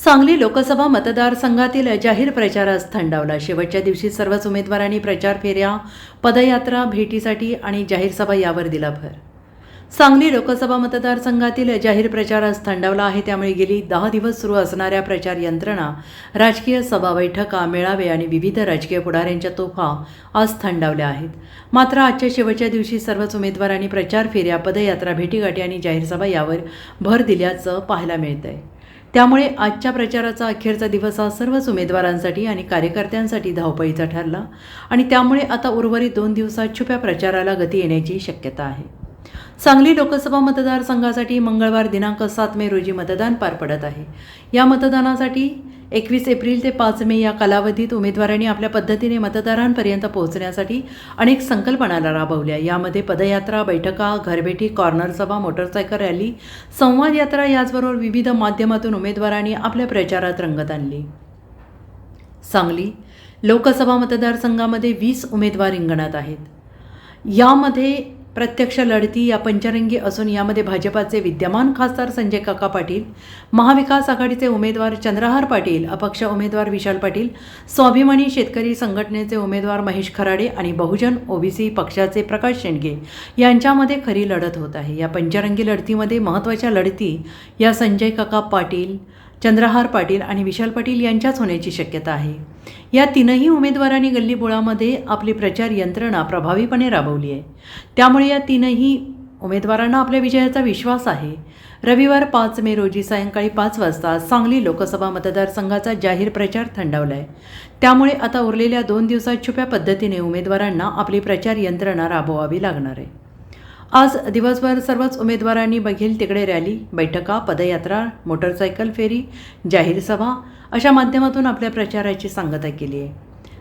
सांगली लोकसभा मतदारसंघातील जाहीर प्रचारास थंडावला. शेवटच्या दिवशी सर्वच उमेदवारांनी प्रचार फेऱ्या पदयात्रा भेटीसाठी आणि जाहीर सभा यावर दिला भर. सांगली लोकसभा मतदारसंघातील जाहीर प्रचारास थंडावला आहे त्यामुळे गेली दहा दिवस सुरू असणाऱ्या प्रचार यंत्रणा राजकीय सभा बैठका मेळावे आणि विविध राजकीय पुढाऱ्यांच्या तोफा आज थंडावल्या आहेत. मात्र आजच्या शेवटच्या दिवशी सर्वच उमेदवारांनी प्रचार फेऱ्या पदयात्रा भेटीगाठी आणि जाहीर सभा यावर भर दिल्याचं पाहायला मिळत आहे त्यामुळे आजच्या प्रचाराचा अखेरचा दिवस हा सर्वच उमेदवारांसाठी आणि कार्यकर्त्यांसाठी धावपळीचा ठरला आणि त्यामुळे आता उर्वरित दोन दिवसात छुप्या प्रचाराला गती येण्याची शक्यता आहे. सांगली लोकसभा मतदारसंघासाठी मंगळवार दिनांक सात मे रोजी मतदान पार पडत आहे. या मतदानासाठी एकवीस एप्रिल ते पाच मे या कालावधीत उमेदवारांनी आपल्या पद्धतीने मतदारांपर्यंत पोहोचण्यासाठी अनेक संकल्पना राबवल्या. यामध्ये पदयात्रा बैठका घरभेटी कॉर्नर सभा मोटरसायकल रॅली संवाद यात्रा याचबरोबर विविध माध्यमातून उमेदवारांनी आपल्या प्रचारात रंगत आणली. सांगली लोकसभा मतदारसंघामध्ये वीस उमेदवार रिंगणात आहेत. यामध्ये प्रत्यक्ष लढती या पंचरंगी असून यामध्ये भाजपाचे विद्यमान खासदार संजय काका पाटील महाविकास आघाडीचे उमेदवार चंद्रहार पाटील अपक्ष उमेदवार विशाल पाटील स्वाभिमानी शेतकरी संघटनेचे उमेदवार महेश खराडे आणि बहुजन ओबीसी पक्षाचे प्रकाश शेंडगे यांच्यामध्ये खरी लढत होत आहे. या पंचरंगी लढतीमध्ये महत्त्वाच्या लढती या संजय काका पाटील चंद्रहार पाटील आणि विशाल पाटील यांच्याच होण्याची शक्यता आहे. या तीनही उमेदवारांनी गल्लीबोळामध्ये आपली प्रचार यंत्रणा प्रभावीपणे राबवली आहे. त्यामुळे या तीनही उमेदवारांना आपल्या विजयाचा विश्वास आहे. रविवार पाच मे रोजी सायंकाळी पाच वाजता सांगली लोकसभा मतदारसंघाचा जाहीर प्रचार थंडावला आहे त्यामुळे आता उरलेल्या दोन दिवसात छुप्या पद्धतीने उमेदवारांना आपली प्रचार यंत्रणा राबवावी लागणार आहे. आज दिवसभर सर्वच उमेदवारांनी बघेल तिकडे रॅली बैठका पदयात्रा मोटरसायकल फेरी जाहीर सभा अशा माध्यमातून आपल्या प्रचाराची सांगता केली आहे.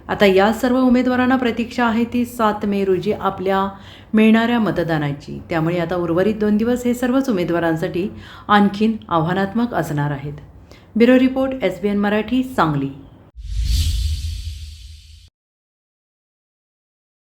आता या सर्व उमेदवारांना प्रतीक्षा आहे ती सात मे रोजी आपल्या मिळणाऱ्या मतदानाची. त्यामुळे आता उर्वरित दोन दिवस हे सर्वच उमेदवारांसाठी आणखीन आव्हानात्मक असणार आहेत. Bureau report S B N Marathi Sangli.